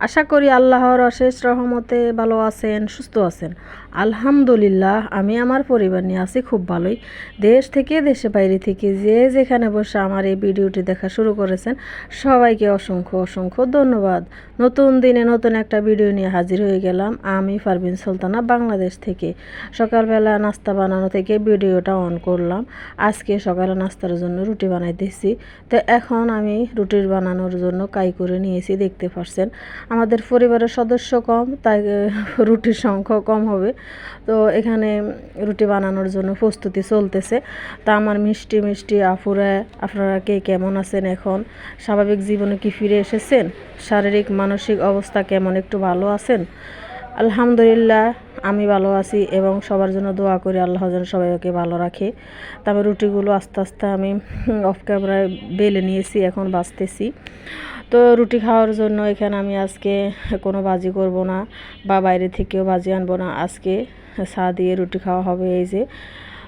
আশা করি আল্লাহর অশেষ রহমতে ভালো আছেন, সুস্থ আছেন। আলহামদুলিল্লাহ, আমি আমার পরিবার নিয়ে আছি খুব ভালোই। দেশ থেকে, দেশে বাইরে থেকে যে যেখানে বসে আমার এই ভিডিওটি দেখা শুরু করেছেন, সবাইকে অসংখ্য অসংখ্য ধন্যবাদ। নতুন দিনে নতুন একটা ভিডিও নিয়ে হাজির হয়ে গেলাম। আমি পারভিন সুলতানা, বাংলাদেশ থেকে। সকালবেলা নাস্তা বানানো থেকে ভিডিওটা অন করলাম। আজকে সকালে নাস্তার জন্য রুটি বানাইতেছি। তো এখন আমি রুটির বানানোর জন্য কাই করে নিয়েছি, দেখতে পারছেন। আমাদের পরিবারের সদস্য কম, তাই রুটির সংখ্যা কম হবে। তো এখানে রুটি বানানোর জন্য প্রস্তুতি চলতেছে। তা আমার মিষ্টি মিষ্টি আপুরা, আপনারা কে কেমন আছেন এখন? স্বাভাবিক জীবনে কি ফিরে এসেছেন? শারীরিক, মানসিক অবস্থা কেমন? একটু ভালো আছেন? আলহামদুলিল্লাহ, আমি ভালো আছি এবং সবার জন্য দোয়া করি আল্লাহ যেন সবাইকে ভালো রাখে। তবে রুটিগুলো আস্তে আস্তে আমি অফ ক্যামেরায় বেলে নিয়েছি, এখন বাঁচতেছি তো রুটি খাওয়ার জন্য এখানে আমি আজকে কোনো বাজি করব না বা বাইরে থেকেও বাজি আনব না। আজকে চা দিয়ে রুটি খাওয়া হবে এই যে।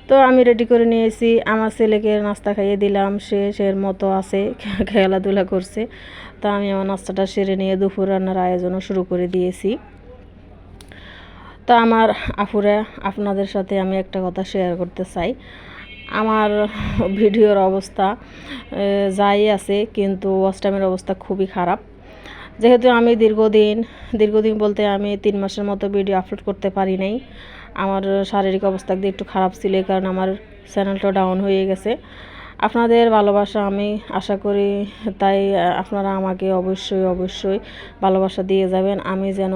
তো আমি রেডি করে নিয়েছি, আমার ছেলেকে নাস্তা খাইয়ে দিলাম, সে সের মতো আছে, খেলাধুলা করছে। তা আমি আমার নাস্তাটা সেরে নিয়ে দুপুর রান্নার আয়োজনও শুরু করে দিয়েছি। তো আমার আপুরা, আপনাদের সাথে আমি একটা কথা শেয়ার করতে চাই। আমার ভিডিওর অবস্থা যাই আছে, কিন্তু টাইমের অবস্থা খুবই খারাপ। যেহেতু আমি দীর্ঘদিন দীর্ঘদিন বলতে আমি তিন মাসের মতো ভিডিও আপলোড করতে পারি নাই। আমার শারীরিক অবস্থা একটু খারাপ ছিল কারণে আমার চ্যানেলটা ডাউন হয়ে গেছে। আপনাদের ভালোবাসা আমি আশা করি, তাই আপনারা আমাকে অবশ্যই অবশ্যই ভালোবাসা দিয়ে যাবেন। আমি যেন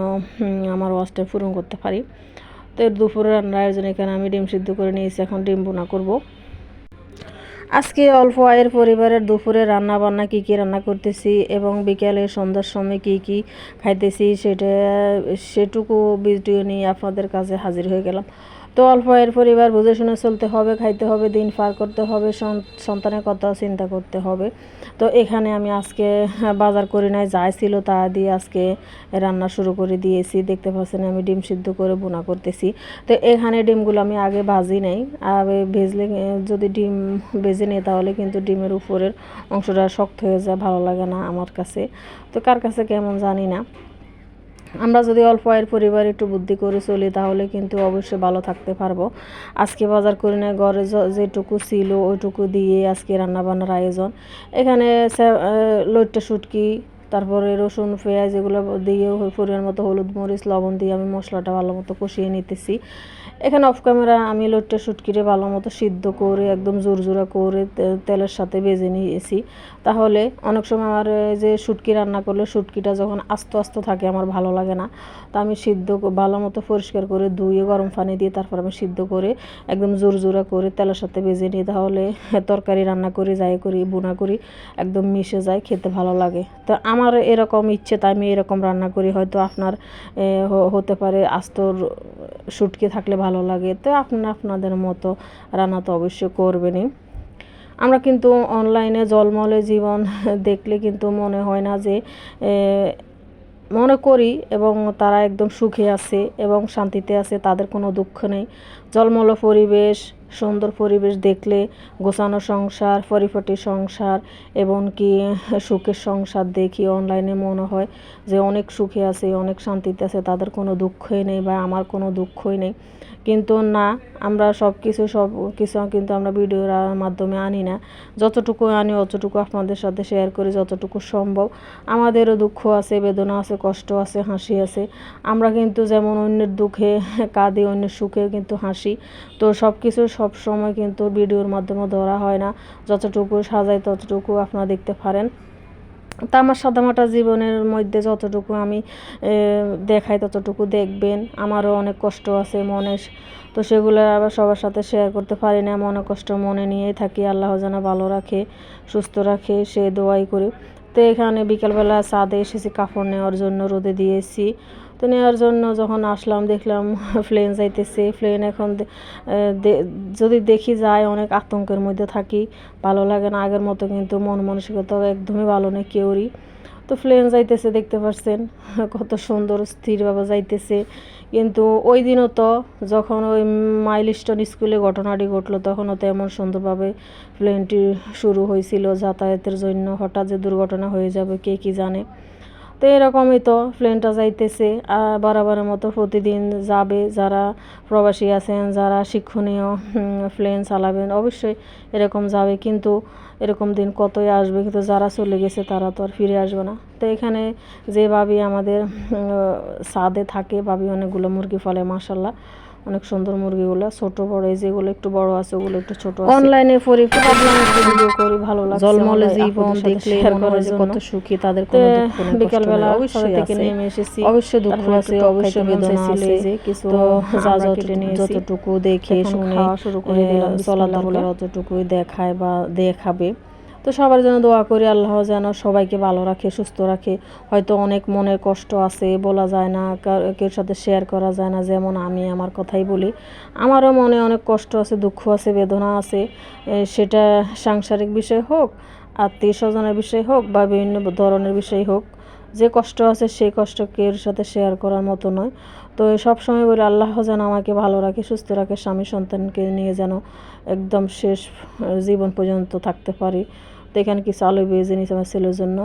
আমার ওয়াচটা পূরণ করতে পারি। তো দুপুরে রান্নার আয়োজন এখানে আমি ডিম সিদ্ধ করে নিয়েছি, এখন ডিম বোনা করব। আজকে অল্প আয়ের পরিবারের দুপুরে রান্না বান্না কী কী রান্না করতেছি এবং বিকেলে সন্ধ্যার সময় কী কী খাইতেছি সেটা, সেটুকু ভিডিও নিয়ে আপনাদের কাছে হাজির হয়ে গেলাম। তো অল্প আয়ের পরিবার বুঝে শুনে চলতে হবে, খাইতে হবে, দিন পার করতে হবে, সন- সন্তানের কথা চিন্তা করতে হবে। তো এখানে আমি আজকে বাজার করি নাই যাই ছিল তা দিয়ে আজকে রান্না শুরু করে দিয়েছি। দেখতে পাচ্ছেন আমি ডিম সিদ্ধ করে বোনা করতেছি। তো এখানে ডিমগুলো আমি আগে ভাজি নাই। আর ভেজলে যদি ডিম ভেজে নিই তাহলে কিন্তু ডিমের উপরের অংশটা শক্ত হয়ে যায়, ভালো লাগে না আমার কাছে। তো কার কাছে কেমন জানি না। আমরা যদি অল্প আয়ের পরিবার একটু বুদ্ধি করে চলি, তাহলে কিন্তু অবশ্যই ভালো থাকতে পারব। আজকে বাজার করে না ঘরে যেটুকু ছিল ওইটুকু দিয়ে আজকে রান্নাবান্নার আয়োজন। এখানে সুটকি লইট্টা শুটকি তারপরে রসুন, পেঁয়াজ এগুলো দিয়ে পরিমাণ মতো হলুদ, মরিচ, লবণ দিয়ে আমি মশলাটা ভালো মতো কষিয়ে নিতেছি। এখানে অফ ক্যামেরা আমি লইট্টা শুটকিরে ভালো মতো সিদ্ধ করে, একদম জোরজোরা করে তেলের সাথে ভেজে নিয়েছি। তাহলে অনেক সময় আমার যে শুটকি রান্না করলে শুটকিটা যখন আস্ত আস্ত থাকে আমার ভালো লাগে না। তো আমি সিদ্ধ ভালো মতো পরিষ্কার করে ধুয়ে গরম পানি দিয়ে তারপর আমি সিদ্ধ করে একদম জোর জোরা করে তেলের সাথে বেজে নিই। তাহলে তরকারি রান্না করি, যাই করি বোনা করি, একদম মিশে যায়, খেতে ভালো লাগে। তো আমার এরকম ইচ্ছে, তাই আমি এরকম রান্না করি। হয়তো আপনার হতে পারে আস্তর শুটকি থাকলে ভালো লাগে। তো আপনারা আপনাদের মতো রান্না তো অবশ্যই করবেনই। আমরা কিন্তু অনলাইনে জলমলে জীবন দেখলে কিন্তু মনে হয় না যে মনে করি এবং তারা একদম সুখে আছে এবং শান্তিতে আছে, তাদের কোনো দুঃখ নেই। জলমল পরিবেশ, সুন্দর পরিবেশ দেখলে গোছানো সংসার, পরিপাটি সংসার এবং কি সুখের সংসার দেখি অনলাইনে মনে হয় যে অনেক সুখে আছে, অনেক শান্তিতে আছে, তাদের কোনো দুঃখই নেই বা আমার কোনো দুঃখই নেই। কিন্তু না, আমরা সব কিছু সব কিছু কিন্তু আমরা ভিডিওর মাধ্যমে আনি না। যতটুকু আনি, অতটুকু আপনাদের সাথে শেয়ার করি, যতটুকু সম্ভব। আমাদেরও দুঃখ আছে, বেদনা আছে, কষ্ট আছে, হাসি আছে। আমরা কিন্তু যেমন অন্যের দুঃখে কাঁদি, অন্যের সুখে কিন্তু হাসি তো সব কিছু সব সময় কিন্তু ভিডিওর মাধ্যমে ধরা হয় না। যতটুকু সাজাই ততটুকু আপনারা দেখতে পারেন। তা আমার সাদামাটা জীবনের মধ্যে যতটুকু আমি দেখাই ততটুকু দেখবেন। আমারও অনেক কষ্ট আছে মনে। তো সেগুলো আবার সবার সাথে শেয়ার করতে পারি না। মনে কষ্ট মনে নিয়েই থাকি। আল্লাহ যেন ভালো রাখে, সুস্থ রাখে, সে দোয়াই করি। তো এখানে বিকেলবেলা ছাদে এসেছি, কাপড় নেওয়ার জন্য রোদে দিয়েছি। তো নেওয়ার জন্য যখন আসলাম, দেখলাম প্লেন যাইতেছে। প্লেন এখন যদি দেখি যায়, অনেক আতঙ্কের মধ্যে থাকি। ভালো লাগে না, আগের মতো কিন্তু মন মানসিকতা একদমই ভালো নেই কেউরই। তো প্লেন যাইতেছে, দেখতে পাচ্ছেন কত সুন্দর স্থিরভাবে যাইতেছে। কিন্তু ওই দিনও তো যখন ওই মাইলস্টোন স্কুলে ঘটনাটি ঘটলো, তখনও তো এমন সুন্দরভাবে প্লেনটি শুরু হয়েছিল যাতায়াতের জন্য। হঠাৎ যে দুর্ঘটনা হয়ে যাবে, কে কি জানে? তো এরকমই তো প্লেনটা যাইতেছে বরাবরের মতো প্রতিদিন যাবে যারা প্রবাসী আছেন, যারা শিক্ষণীয় প্লেন চালাবেন, অবশ্যই এরকম যাবে, কিন্তু এরকম দিন কতই আসবে, কিন্তু যারা চলে গেছে তারা তো আর ফিরে আসবে না। তো এখানে যে ভাবি আমাদের সাদে থাকে, ভাবি অনেকগুলো মুরগি ফলে মাসাল্লাহ অনেক সুন্দর মুরগিগুলো ছোট বড় এই যেগুলো একটু বড় আছে ওগুলো একটু ছোট আছে। অনলাইনে পরি ভিডিও করি ভালো লাগছে জলমলে জীবন দেখলে মনে হয় যে কত সুখী তাদের কোনো দুঃখ নেই বিকালবেলা অবশ্যই থেকে নেমে এসেছি। অবশ্যই দুঃখ আছে অবশ্যই বেদনা আছে। যে কিছু যা। যতটুকু দেখে শুনে শুরু করে দিলাম, চলা দরকার বলে। অতটুকুই দেখায় বা দেখাবে। তো সবার জন্য দোয়া করি, আল্লাহ যেন সবাইকে ভালো রাখে, সুস্থ রাখে। হয়তো অনেক মনের কষ্ট আছে, বলা যায় না কেউ সাথে শেয়ার করা যায় না, যেমন আমি আমার কথাই বলি। আমারও মনে অনেক কষ্ট আছে, দুঃখ আছে, বেদনা আছে। সেটা সাংসারিক বিষয় হোক, আত্মীয় স্বজনের বিষয় হোক, বা বিভিন্ন ধরনের বিষয় হোক, যে কষ্ট আছে সেই কষ্ট কেউর সাথে শেয়ার করার মতো নয়। তো সব সময় বলি, আল্লাহ যেন আমাকে ভালো রাখে, সুস্থ রাখে, স্বামী সন্তানকে নিয়ে যেন একদম শেষ জীবন পর্যন্ত থাকতে পারি। তো এখানে কিছু আলু ভেজে নিয়েছে আমার ছেলের জন্য।